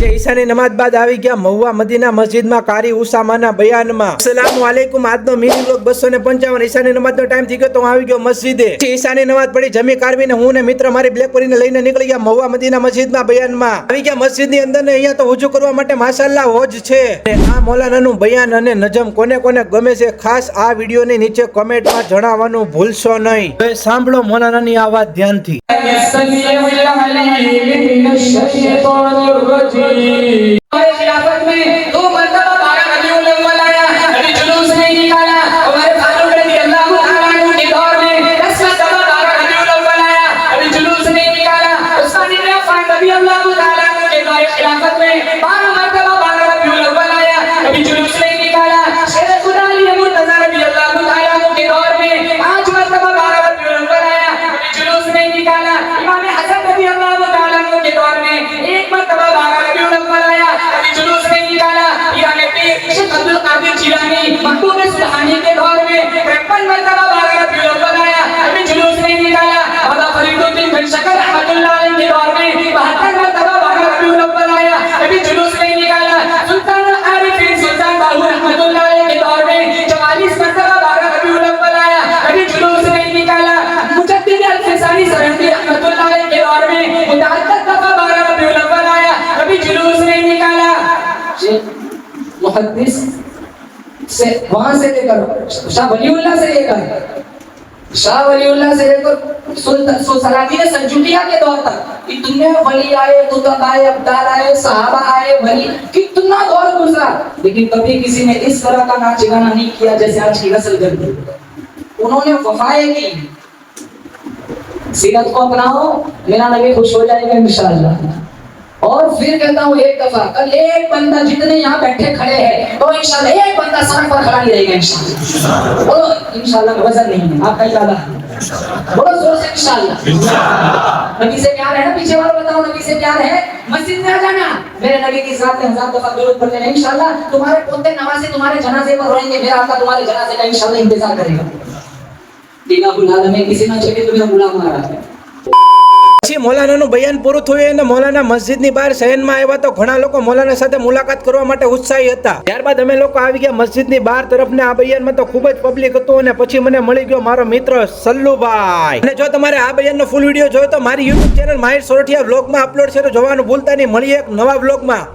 જે ઈશાની નમાજ બાદ આવી ગયા. મહુવા મદીના મસ્જિદમાં કારી ઉસામાના બયાનમાં. અસલામુ અલૈકુમ આજનો મિની બ્લોગ બસો ને પંચાવન. ઈશાની નમાજનો ટાઈમ થઈ ગયો તો હું આવી ગયો મસ્જિદે. ઈશાની નમાજ પડી. જમી કાઢવીને હું ને મિત્ર મારી બ્લેક કરીને લઈને નીકળી ગયા મહુવા મદીના મસ્જિદમાં બયાનમાં. આવી ગયા મસ્જિદની અંદર ને અહીંયા તો હુજુ કરવા માટે માશાલ્લાહ હોજ છે. આ મૌલાનાનું બયાન અને નજમ કોને કોને ગમે છે ખાસ આ વિડીયોની નીચે કોમેન્ટમાં જણાવવાનું ભૂલશો નહીં. સાંભળો મૌલાનાની આ વાત ધ્યાનથી. Amém. कादिर जिलानी महबूब सुल्तानी के दौर में 53 मरतबा रबीउल अव्वल आया अभी जुलूस नहीं निकाला। बाबा फरीदुद्दीन बिन शकर रहमतुल्लाह अलैह के दौर में 72 मरतबा रबीउल अव्वल आया अभी जुलूस नहीं निकाला। सुल्तान आरिफीन सुल्तान बाहू रहमतुल्लाह अलैह के दौर में 44 मरतबा रबीउल अव्वल आया अभी जुलूस नहीं निकाला। मुजद्दिद अल-फिसानी सरहदी रहमतुल्लाह अलैह के दौर में मुतअद्दिद दफ़ा रबीउल अव्वल आया अभी जुलूस नहीं निकाला। मुहद्दिस से, वहाँ से लेकर, शाह वलीउल्लाह से लेकर, शाह वलीउल्लाह से लेकर सुल्तान सो सलातीन के दौर तक कितने वली आए कुतुब आए, अब्दाल आए, सहाबा आए, वली, कितना दौर गुजरा। लेकिन कभी किसी ने इस तरह का नाच गाना नहीं किया जैसे आज की नस्ल कर उन्होंने वफाएँ की। सीरत को अपनाओ, मेरा नबी खुश हो जाएगा इंशाअल्लाह और फिर कहता हूँ एक दफ़ा कल एक बंदा जितने यहाँ बैठे खड़े हैं तो इंशाल्लाह एक बंदा सड़क पर खड़ा नहीं रहेगा इंशाल्लाह। बोलो इंशाल्लाह वज़न नहीं है आपका इरादा बोलो ज़ोर से इंशाल्लाह। नबी से प्यार है ना पीछे वालों बताओ नबी से प्यार है? मस्जिद में आ जाना। मेरे नबी की साथ में हज़ार दफ़ा दुरूद पढ़ लेना इंशाल्लाह। तुम्हारे पोते नवासे तुम्हारे जनाजे पर रोएँगे मेरा आपका तुम्हारे जनाजे का इंशाल्लाह इंतज़ार करेगा। दीना बुला में किसी ना चले तुम्हें बुला मारा है। પછી મૌલાનાનું બયાન પૂરું થયું અને મૌલાના મસ્જિદની બહાર શહેરમાં આવ્યા તો ઘણા લોકો મૌલાના સાથે મુલાકાત કરવા માટે ઉત્સાહી હતા. ત્યારબાદ અમે લોકો આવી ગયા મસ્જિદની બહાર તરફને. આ બયાનમાં તો ખૂબ જ પબ્લિક હતું અને પછી મને મળી ગયો મારો મિત્ર સલ્લુભાઈ. અને જો તમારે આ બયાનનો ફૂલ વીડિયો જોયો તો મારી યુટ્યુબ ચેનલ માહિર સોરઠિયા વ્લોગમાં અપલોડ છે તો જોવાનું ભૂલતા નહીં. મળીએ એક નવા વ્લોગમાં